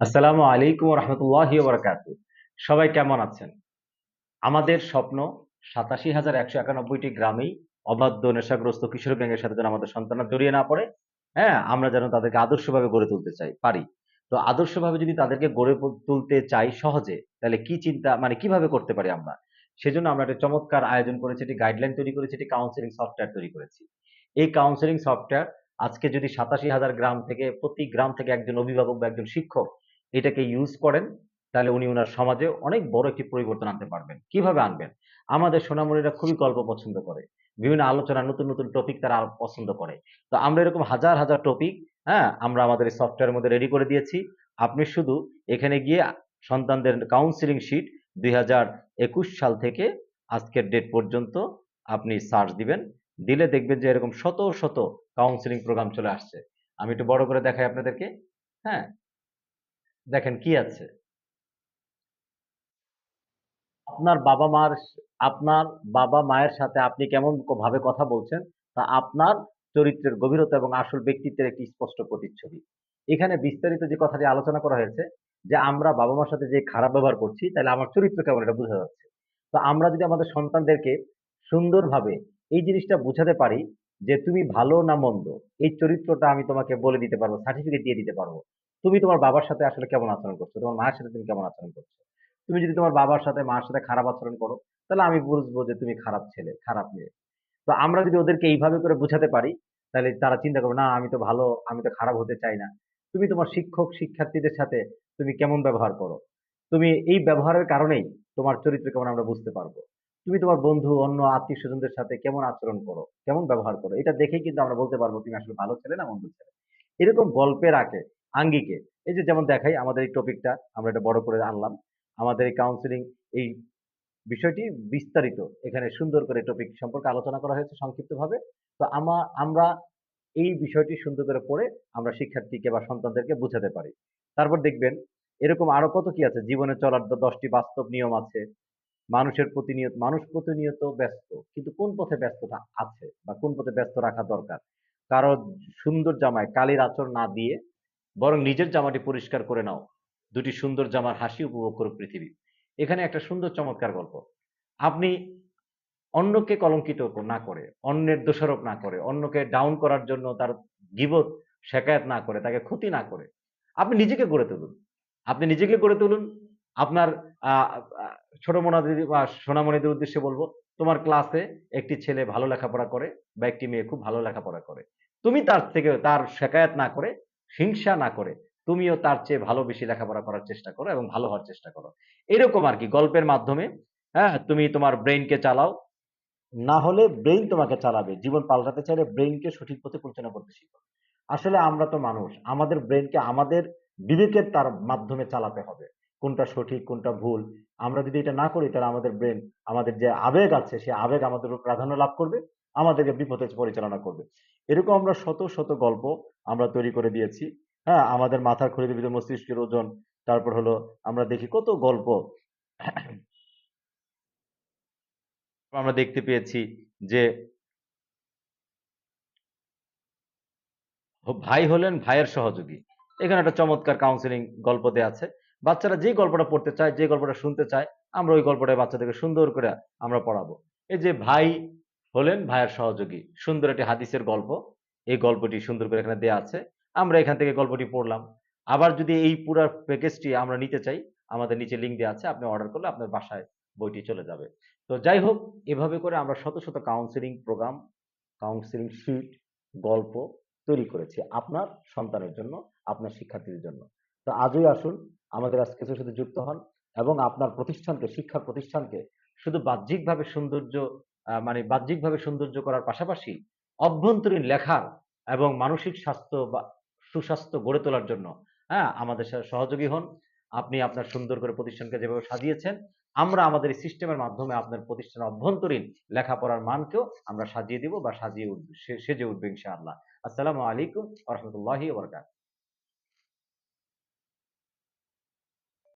আসসালামু আলাইকুম রহমতুল্লাহ বরকাত সবাই কেমন আছেন? আমাদের স্বপ্ন সাতাশি হাজার একশো একানব্বইটি গ্রামেই অবাধ্য, নেশাগ্রস্ত, কিশোর গ্যাংয়ের সাথে যেন আমাদের সন্তানরা জড়িয়ে না পড়ে হ্যাঁ আমরা যেন তাদেরকে আদর্শভাবে গড়ে তুলতে চাই, পারি। তো আদর্শভাবে যদি তাদেরকে গড়ে তুলতে চাই সহজে, তাহলে কি চিন্তা মানে কীভাবে করতে পারি আমরা? সেজন্য আমরা একটা চমৎকার আয়োজন করেছি, একটি গাইডলাইন তৈরি করেছি, একটি কাউন্সিলিং সফটওয়্যার তৈরি করেছি। এই কাউন্সেলিং সফটওয়্যার আজকে যদি সাতাশি হাজার গ্রাম থেকে, প্রতি গ্রাম থেকে একজন অভিভাবক বা একজন শিক্ষক এটাকে ইউজ করেন, তাহলে উনি ওনার সমাজে অনেক বড় একটি পরিবর্তন আনতে পারবেন। কীভাবে আনবেন? আমাদের সোনামণিরা খুবই গল্প পছন্দ করে। বিভিন্ন আলোচনা, নতুন নতুন টপিক তারা পছন্দ করে। তো আমরা এরকম হাজার হাজার টপিক হ্যাঁ আমরা আমাদের এই সফটওয়্যারের মধ্যে রেডি করে দিয়েছি। আপনি শুধু এখানে গিয়ে সন্তানদের কাউন্সিলিং শিট দুই হাজার একুশ সাল থেকে আজকের ডেট পর্যন্ত আপনি সার্চ দিবেন। দিলে দেখবেন যে এরকম শত শত কাউন্সিলিং প্রোগ্রাম চলে আসছে। আমি একটু বড় করে দেখাই আপনাদেরকে। হ্যাঁ দেখেন কি আছে? আপনার বাবা মার আপনার বাবা মায়ের সাথে আপনি কেমন ভাবে কথা বলছেন, তা আপনার চরিত্রের গভীরতা এবং আসল ব্যক্তিত্বের একটি স্পষ্ট প্রতিচ্ছবি। এখানে বিস্তারিত যে কথাটি আলোচনা করা হয়েছে, যে আমরা বাবা মার সাথে যে খারাপ ব্যবহার করছি তাহলে আমার চরিত্র কেমন, এটা বোঝা যাচ্ছে। তো আমরা যদি আমাদের সন্তানদেরকে সুন্দরভাবে এই জিনিসটা বোঝাতে পারি, যে তুমি ভালো না মন্দ, এই চরিত্রটা আমি তোমাকে বলে দিতে পারব সার্টিফিকেট দিয়ে দিতে পারব তুমি তোমার বাবার সাথে আসলে কেমন আচরণ করছ? তোমার মায়ের সাথে তুমি কেমন আচরণ করছ? তুমি যদি তোমার বাবার সাথে, মার সাথে খারাপ আচরণ করো, তাহলে আমি বুঝব যে তুমি খারাপ ছেলে, খারাপ মেয়ে। তো আমরা যদি ওদেরকে এইভাবে করে বোঝাতে পারি, তাহলে তারা চিন্তা করবে, না, আমি তো ভালো, আমি তো খারাপ হতে চাই না। তুমি তোমার শিক্ষক, শিক্ষার্থীদের সাথে তুমি কেমন ব্যবহার করো? তুমি এই ব্যবহারের কারণেই তোমার চরিত্র কেমন আমরা বুঝতে পারব? তুমি তোমার বন্ধু, অন্য আত্মীয় স্বজনদের সাথে কেমন আচরণ করো? কেমন ব্যবহার করো? এটা দেখেই কিন্তু আমরা বলতে পারব, তুমি আসলে ভালো ছেলে না মন্দ ছেলে? এরকম গল্পের আঁকে আঙ্গিকে। এই যে যেমন দেখাই আমাদের এই টপিকটা আমরা এটা বড় করে আনলাম। আমাদের এই কাউন্সিলিং এই বিষয়টি বিস্তারিত এখানে সুন্দর করে টপিক সম্পর্কে আলোচনা করা হয়েছে সংক্ষিপ্তভাবে। তো আমা, আমরা এই বিষয়টি সুন্দর করে পড়ে আমরা শিক্ষার্থীকে বা সন্তানদেরকে বোঝাতে পারি। তারপর দেখবেন এরকম আরও কত কি আছে? জীবনে চলার দশটি বাস্তব নিয়ম আছে। মানুষের প্রতিনিয়ত, মানুষ প্রতিনিয়ত ব্যস্ত। কিন্তু কোন পথে ব্যস্ততা আছে বা কোন পথে ব্যস্ত রাখা দরকার? কারও সুন্দর জামায় কালির আঁচড় না দিয়ে বরং নিজের জামাটি পরিষ্কার করে নাও। দুটি সুন্দর জামার হাসি উপভোগ করুক পৃথিবী। এখানে একটা সুন্দর চমৎকার গল্প। আপনি অন্যকে কলঙ্কিত না করে, অন্যের দোষারোপ না করে, অন্যকে ডাউন করার জন্য তার গিবত, শেকায়ত না করে, তাকে ক্ষতি না করে। আপনি নিজেকে গড়ে তুলুন। আপনি নিজেকে গড়ে তুলুন। আপনার ছোট মোনাদি বা সোনামণিদের উদ্দেশ্যে বলব, তোমার ক্লাসে একটি ছেলে ভালো লেখাপড়া করে বা একটি মেয়ে খুব ভালো লেখাপড়া করে। তুমি তার থেকে, তার শেকায়ত না করে হিংসা না করে তুমিও তার চেয়ে ভালো বেশি লেখাপড়া করার চেষ্টা করো এবং ভালো হওয়ার চেষ্টা করো। এরকম আর কি, গল্পের মাধ্যমে হ্যাঁ? তুমি তোমার ব্রেইনকে চালাও, না হলে ব্রেইন তোমাকে চালাবে। জীবন পাল্টাতে চাইলে ব্রেইনকে সঠিক পথে পরিচালনা করতে শিখো। আসলে আমরা তো মানুষ, আমাদের ব্রেইনকে আমাদের বিবেকের তার মাধ্যমে চালাতে হবে। কোনটা সঠিক, কোনটা ভুল, আমরা যদি এটা না করি তাহলে আমাদের ব্রেন আমাদের যে আবেগ আছে, সে আবেগ আমাদের প্রাধান্য লাভ করবে। আমাদেরকে বিপথে পরিচালনা করবে। এরকম আমরা শত শত গল্প আমরা তৈরি করে দিয়েছি। হ্যাঁ আমাদের মাথার খুলিতে ভিতরে মস্তিষ্কের ওজন, তারপর হলো আমরা দেখি কত গল্প। আমরা দেখতে পেয়েছি যে ভাই হলেন ভাইয়ের সহযোগী। এখানে একটা চমৎকার কাউন্সিলিং গল্প দেয়া আছে। বাচ্চারা যে গল্পটা পড়তে চায় যে গল্পটা শুনতে চায়, আমরা ওই গল্পটা বাচ্চাদেরকে সুন্দর করে আমরা পড়াবো। এই যে ভাই হলেন ভাইয়ের সহযোগী। সুন্দর একটি হাদিসের গল্প। এই গল্পটি সুন্দর করে এখানে দেয়া আছে। আমরা এখান থেকে গল্পটি পড়লাম। আবার যদি এই পুরো প্যাকেজটি আমরা নিতে চাই, আমাদের নিচে লিঙ্ক দেওয়া আছে, আপনি অর্ডার করলে আপনার বাসায় বইটি চলে যাবে। তো যাই হোক, এভাবে করে আমরা শত শত কাউন্সিলিং প্রোগ্রাম কাউন্সিলিং শিট গল্প তৈরি করেছি আপনার সন্তানের জন্য, আপনার শিক্ষার্থীদের জন্য। তো আজই আসুন, আমাদের আজকে সাথে যুক্ত হন এবং আপনার প্রতিষ্ঠানকে, শিক্ষা প্রতিষ্ঠানকে শুধু বাহ্যিকভাবে সৌন্দর্য মানে বাহ্যিকভাবে সৌন্দর্য করার পাশাপাশি অভ্যন্তরীণ লেখার এবং মানসিক স্বাস্থ্য বা সুস্বাস্থ্য গড়ে তোলার জন্য হ্যাঁ আমাদের সাথে সহযোগী হন। আপনি আপনার সুন্দর করে প্রতিষ্ঠানকে যেভাবে সাজিয়েছেন, আমরা আমাদের এই সিস্টেমের মাধ্যমে আপনার প্রতিষ্ঠানের অভ্যন্তরীণ লেখাপড়ার মানকেও আমরা সাজিয়ে দিব বা সাজিয়ে উঠবে সেজে উঠবে ইনশাআল্লাহ। আসসালামু আলাইকুম রহমতুল্লাহি ওবরকাত